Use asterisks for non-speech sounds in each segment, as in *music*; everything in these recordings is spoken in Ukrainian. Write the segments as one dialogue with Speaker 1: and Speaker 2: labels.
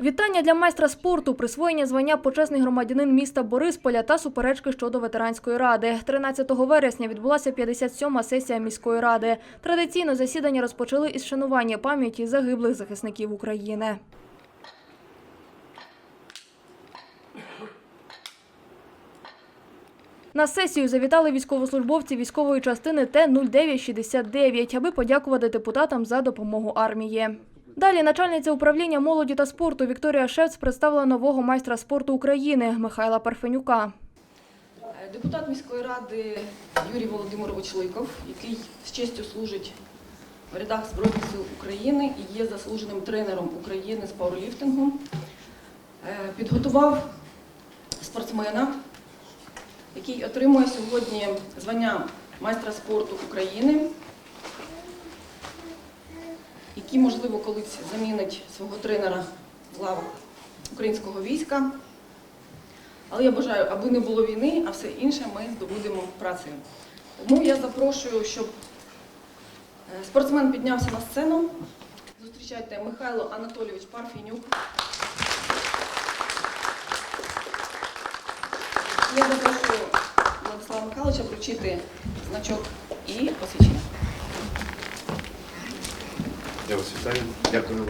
Speaker 1: Вітання для майстра спорту, присвоєння звання почесний громадянин міста Борисполя та суперечки щодо ветеранської ради. 13 вересня відбулася 57-ма сесія міської ради. Традиційно засідання розпочали із шанування пам'яті загиблих захисників України. На сесію завітали військовослужбовці військової частини Т-0969, аби подякувати депутатам за допомогу армії. Далі начальниця управління молоді та спорту Вікторія Шевц представила нового майстра спорту України Михайла Парфенюка.
Speaker 2: Депутат міської ради Юрій Володимирович Ликов, який з честю служить в рядах Збройних сил України і є заслуженим тренером України з пауерліфтингу, е, підготував спортсмена, який отримує сьогодні звання майстра спорту України, який, можливо, колись замінить свого тренера в лавах українського війська. Але я бажаю, аби не було війни, а все інше ми здобудемо працею. Тому я запрошую, щоб е, спортсмен піднявся на сцену. Зустрічайте Михайло Анатолійович Парфінюк. Я запрошую Владислава Михайловича вручити значок і посвідчення.
Speaker 3: Я вас вітаю. Дякую вам.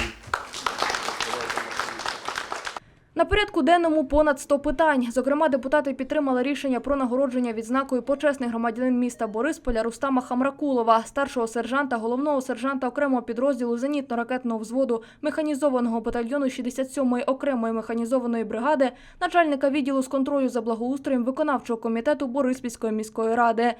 Speaker 1: На порядку денному понад 100 питань. Зокрема, депутати підтримали рішення про нагородження відзнакою почесний громадянин міста Борисполя Рустама Хамракулова, старшого сержанта, головного сержанта окремого підрозділу зенітно-ракетного взводу механізованого батальйону 67-ї окремої механізованої бригади, начальника відділу з контролю за благоустроєм виконавчого комітету Бориспільської міської ради.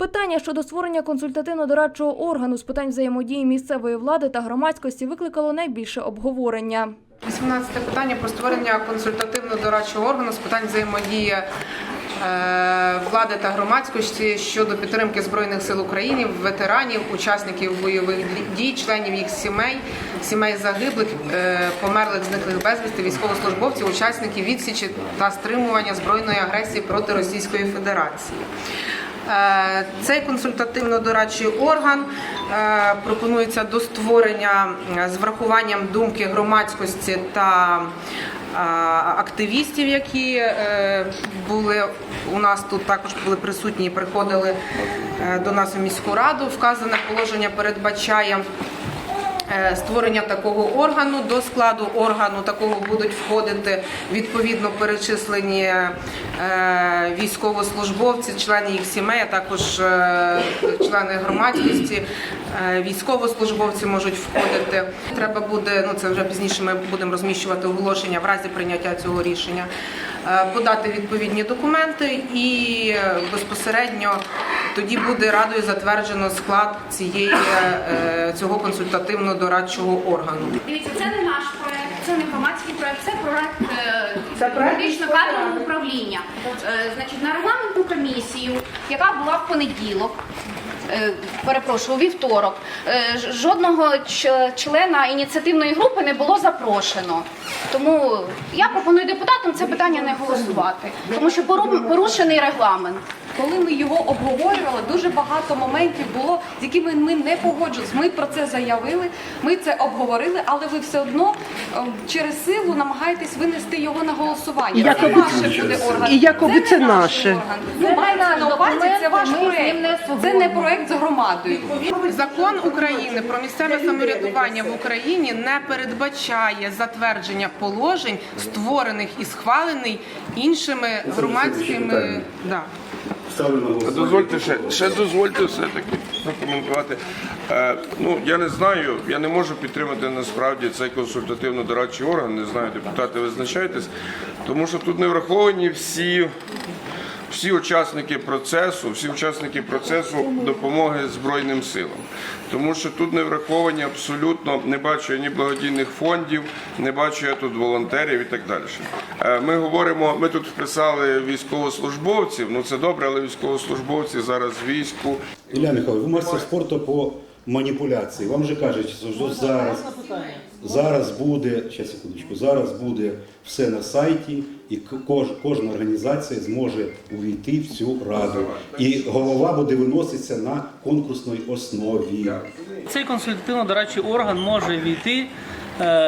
Speaker 1: Питання щодо створення консультативно-дорадчого органу з питань взаємодії місцевої влади та громадськості викликало найбільше обговорення.
Speaker 4: 18 питання про створення консультативно-дорадчого органу з питань взаємодії е, влади та громадськості щодо підтримки Збройних сил України, ветеранів, учасників бойових дій, членів їх сімей, сімей загиблих, е, померлих, зниклих безвісти, військовослужбовців, учасників відсічі та стримування збройної агресії проти Російської Федерації. Е, Цей консультативно-дорадчий орган е, пропонується до створення е, з врахуванням думки громадськості та активістів, які були у нас тут також були присутні і приходили до нас у міську раду. Вказане положення передбачає створення такого органу. До складу органу такого будуть входити відповідно перечислені е, військовослужбовці, члени їх сімей, а також е, члени громадськості. Е, Військовослужбовці можуть входити. Треба буде, ну це вже пізніше ми будемо розміщувати оголошення в разі прийняття цього рішення, е, подати відповідні документи і е, безпосередньо тоді буде радою затверджено склад цієї е, цього консультативно-дорадчого органу.
Speaker 5: Дивіться, це не наш проект, це не громадський проект, це проект е,
Speaker 4: Це проект
Speaker 5: юридично-кадрового управління. Е, Значить, на регламентну комісію, яка була в понеділок. Перепрошую, у вівторок. Жодного члена ініціативної групи не було запрошено. Тому я пропоную депутатам це питання не голосувати, тому що пору- порушений регламент.
Speaker 6: Коли ми його обговорювали, дуже багато моментів було, з якими ми не погоджувалися. Ми про це заявили, ми це обговорили, але ви все одно е, через силу намагаєтесь винести його на голосування.
Speaker 7: Якоби-
Speaker 6: це ваше буде орган.
Speaker 7: І якоби це
Speaker 6: не наш
Speaker 7: наше.
Speaker 6: орган. Ну, мається на увазі, це ваш проект. Це не проект з громадою.
Speaker 4: Закон України про місцеве самоврядування в Україні не передбачає затвердження положень, створених і схвалений іншими громадськими. Да.
Speaker 8: А. Дозвольте ще, ще дозвольте все-таки прокоментувати. Е, ну, я не знаю, я не можу підтримати насправді цей консультативно-дорадчий орган, не знаю, депутати визначайтесь, тому що тут не враховані всі, всі учасники процесу, всі учасники процесу допомоги Збройним силам. Тому що тут не враховані абсолютно, не бачу я ні благодійних фондів, не бачу я тут волонтерів і так далі. Е, Ми говоримо, ми тут вписали військовослужбовців, ну це добре, але військовослужбовці зараз війську.
Speaker 9: Ілля Михайлович, ви майстер спорту по маніпуляції. Вам же кажуть, що зараз, зараз буде, ще секундочку, зараз буде все на сайті, і кож, кожна організація зможе увійти в цю раду. І голова буде виноситися на конкурсній основі.
Speaker 10: Цей консультативно-дорадчий орган може війти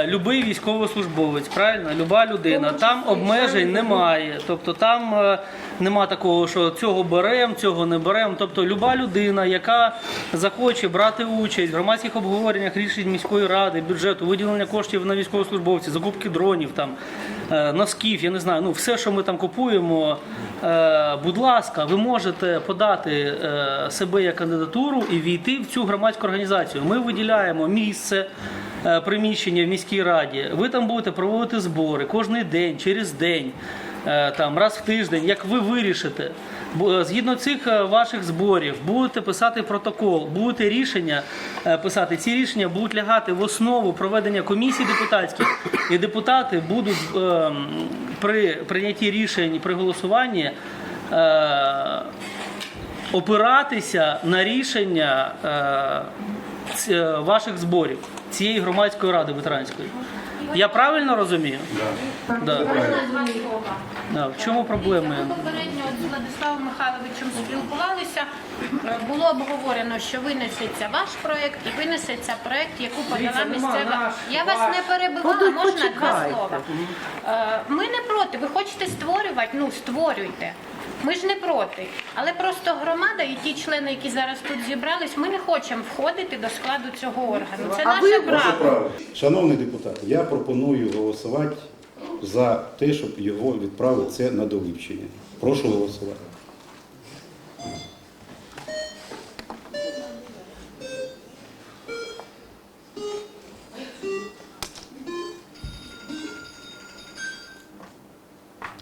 Speaker 7: любий військовослужбовець, правильно? Люба людина. Там обмежень немає. Тобто там е, нема такого, що цього беремо, цього не беремо. Тобто люба людина, яка захоче брати участь в громадських обговореннях рішень міської ради, бюджету, виділення коштів на військовослужбовців, закупки дронів, там, е, носків, я не знаю, ну все, що ми там купуємо. е, Будь ласка, ви можете подати е, себе як кандидатуру і війти в цю громадську організацію. Ми виділяємо місце, е, приміщення в міській раді. Ви там будете проводити збори кожен день, через день, е, там раз в тиждень, як ви вирішите. Е, Згідно цих е, ваших зборів будете писати протокол, будете рішення е, писати. Ці рішення будуть лягати в основу проведення комісій депутатських, і депутати будуть е, при прийнятті рішень при голосуванні опиратися на рішення ваших зборів цієї громадської ради ветеранської. Я правильно розумію? Да. Да. В чому проблема?
Speaker 10: Ми попередньо з Владиславом Михайловичем спілкувалися. Було обговорено, що винесеться ваш проєкт і винесеться проєкт, яку подала місцева. Я вас не перебивала, можна два слова. Е, Ми не проти. Ви хочете створювати? Ну створюйте. Ми ж не проти. Але просто громада і ті члени, які зараз тут зібрались, ми не хочемо входити до складу цього органу. Це наше право.
Speaker 9: Шановні депутати, я пропоную голосувати за те, щоб його відправити це на довивчення. Прошу голосувати.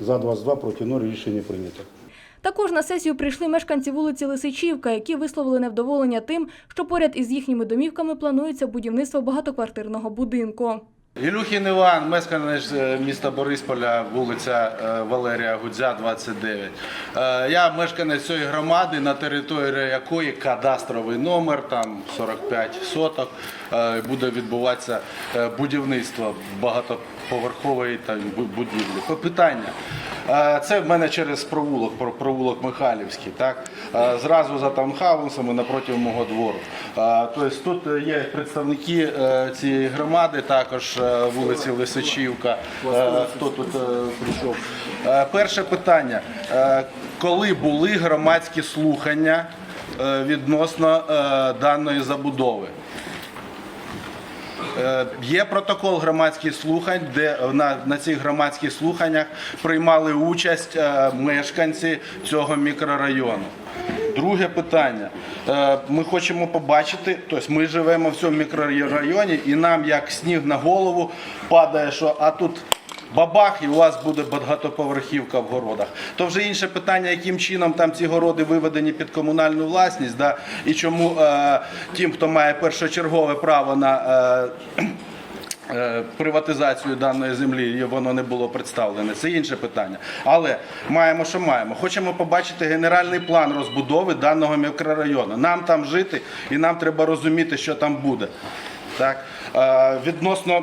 Speaker 9: За 22 проти 0 рішення прийнято.
Speaker 1: Також на сесію прийшли мешканці вулиці Лисичівка, які висловили невдоволення тим, що поряд із їхніми домівками планується будівництво багатоквартирного будинку.
Speaker 3: Ілюхін Іван, мешканець е, міста Борисполя, вулиця е, Валерія Гудзя, 29. Е, Я мешканець цієї громади, на території якої кадастровий номер, там 45 соток, буде відбуватися будівництво багатоповерхової там, будівлі. Питання. Це в мене через провулок, про- провулок Михайлівський, так? Зразу за таунхаусами напроти мого двору. Тобто тут є представники е, цієї громади, також е, вулиці Лисичівка. Е, Хто тут прийшов? Перше питання. Коли були громадські слухання відносно даної забудови? Е, Є протокол громадських слухань, де на, на цих громадських слуханнях приймали участь е, мешканці цього мікрорайону. Друге питання. Е, Ми хочемо побачити, тобто ми живемо в цьому мікрорайоні, і нам як сніг на голову падає, що а тут бабах, і у вас буде багатоповерхівка в городах. То вже інше питання, яким чином там ці городи виведені під комунальну власність, да, і чому е, тим, хто має першочергове право на. Е, е, Приватизацію даної землі воно не було представлене. Це інше питання. Але маємо, що маємо. Хочемо побачити генеральний план розбудови даного мікрорайону. Нам там жити і нам треба розуміти, що там буде. Так? Е, відносно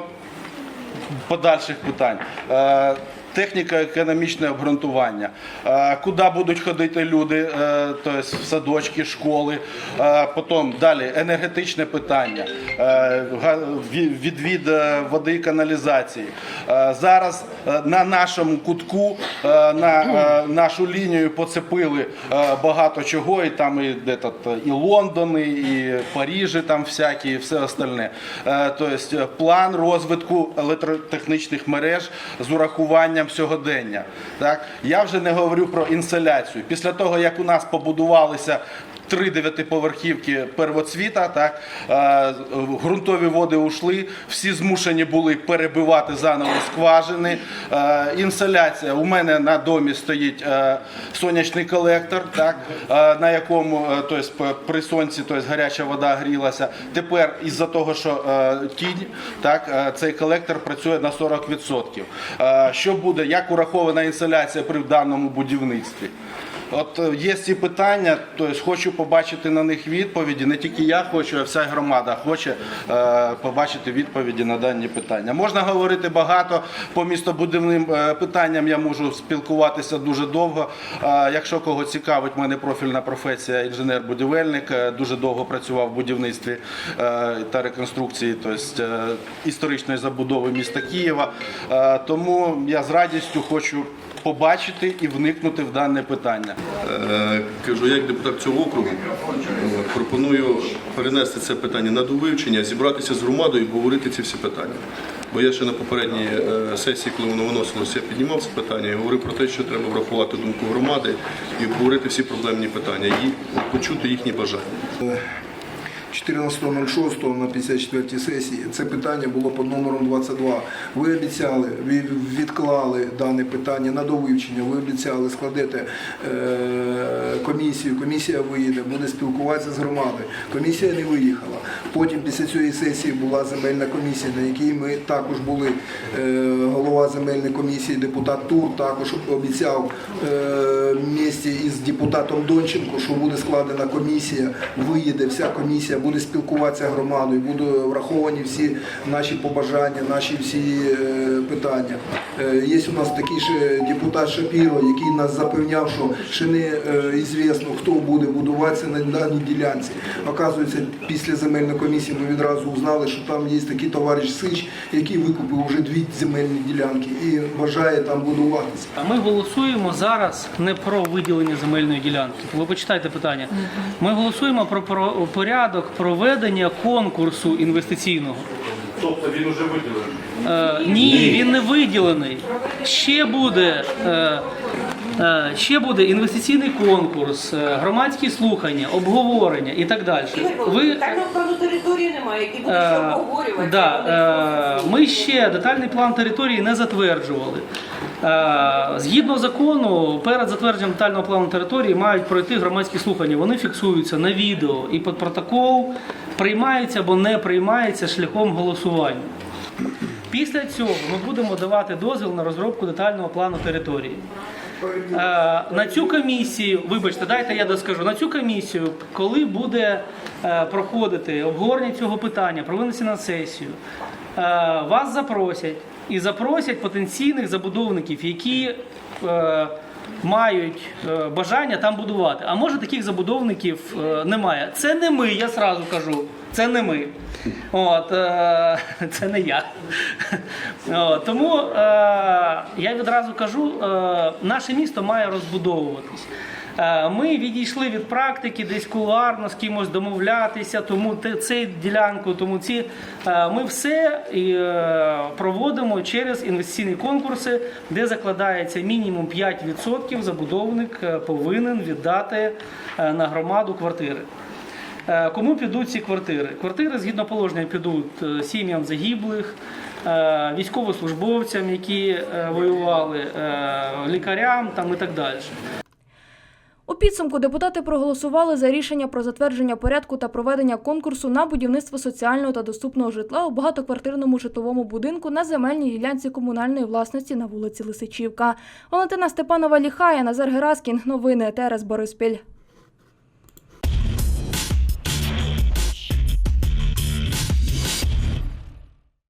Speaker 3: подальших питань. Техніко-економічне обґрунтування, куди будуть ходити люди, тобто в садочки, школи, потім далі енергетичне питання, е, відвід е, води і каналізації. Зараз на нашому кутку, на нашу лінію поцепили багато чого, і там і, де і Лондони, і Парижі, там всякі, і все остальне. Тобто план розвитку електротехнічних мереж з урахуванням сьогодення. Так? Я вже не говорю про інсталяцію. Після того, як у нас побудувалися три дев'ятиповерхівки первоцвіта, так, ґрунтові води ушли, всі змушені були перебивати заново скважини. Інсталяція. У мене на домі стоїть сонячний колектор, так, на якому е, тобто, при сонці тобто, гаряча вода грілася. Тепер із-за того, що е, тінь, так, е, цей колектор працює на 40%. Е, що буде, як урахована інсталяція при даному будівництві? От е, є ці питання, тобто хочу побачити на них відповіді. Не тільки я хочу, а вся громада хоче е, побачити відповіді на дані питання. Можна говорити багато по містобудівним е, питанням. Я можу спілкуватися дуже довго. Е, якщо кого цікавить, в мене профільна професія інженер-будівельник. Е, Дуже довго працював в будівництві е, та реконструкції, тобто е, історичної забудови міста Києва. Е, Тому я з радістю хочу побачити і вникнути в дане питання.
Speaker 11: Е, Кажу, як депутат цього округу е, пропоную перенести це питання на довивчення, зібратися з громадою і обговорити ці всі питання. Бо я ще на попередній е, сесії, коли воно виносилося, я піднімав це питання і говорив про те, що треба врахувати думку громади і обговорити всі проблемні питання, і почути їхні бажання.
Speaker 12: 14.06 на 54 сесії це питання було під номером 22. Ви обіцяли, ви відклали дане питання на довивчення. Ви обіцяли складете е, комісію. Комісія виїде, буде спілкуватися з громадою. Комісія не виїхала. Потім після цієї сесії була земельна комісія, на якій ми також були. Е, голова земельної комісії, депутат Тур також обіцяв е, в місті із депутатом Донченко, що буде складена комісія, виїде вся комісія, буде спілкуватися громадою, будуть враховані всі наші побажання, наші всі е, питання. Е, Є у нас такий ще депутат Шапіро, який нас запевняв, що ще не е, ізвісно, хто буде будуватися на даній ділянці. Оказується, після земельної комісії ми відразу узнали, що там є такий товариш Сич, який викупив вже дві земельні ділянки і бажає там будуватися.
Speaker 7: А Ми голосуємо зараз не про виділення земельної ділянки. Ви почитайте питання. Ми голосуємо про порядок проведення конкурсу інвестиційного.
Speaker 3: Тобто він вже виділений.
Speaker 7: Е, ні, він не виділений. Ще буде. Е, е, Ще буде інвестиційний конкурс, е, громадські слухання, обговорення і так далі. Ви
Speaker 13: Детального плану території немає, який буде
Speaker 7: Е,
Speaker 13: ще обговорювати.
Speaker 7: Да, е, ми ще детальний план території не затверджували. Е, Згідно закону, перед затвердженням детального плану території мають пройти громадські слухання. Вони фіксуються на відео і під протокол приймаються або не приймаються шляхом голосування. Після цього ми будемо давати дозвіл на розробку детального плану території. Е, На цю комісію, вибачте, дайте я доскажу. На цю комісію, коли буде е, проходити обговорення цього питання, про винесення на сесію, вас запросять і запросять потенційних забудовників, які е, мають е, бажання там будувати. А може таких забудовників е, немає. Це не ми, я сразу кажу. Це не ми. От, е, *laughs* це не я. Тому е, я відразу кажу, е, наше місто має розбудовуватись. Е, Ми відійшли від практики десь кулуарно з кимось домовлятися, тому цей ділянку, тому ці е, ми все е, проводимо через інвестиційні конкурси, де закладається мінімум 5% забудовник повинен віддати на громаду квартири. Кому підуть ці квартири? Квартири згідно положення підуть сім'ям загиблих, військовослужбовцям, які воювали, лікарям там і так далі.
Speaker 1: Підсумку депутати проголосували за рішення про затвердження порядку та проведення конкурсу на будівництво соціального та доступного житла у багатоквартирному житловому будинку на земельній ділянці комунальної власності на вулиці Лисичівка. Валентина Степанова Ліхая, Назар Гераскін. Новини ТРС Бориспіль.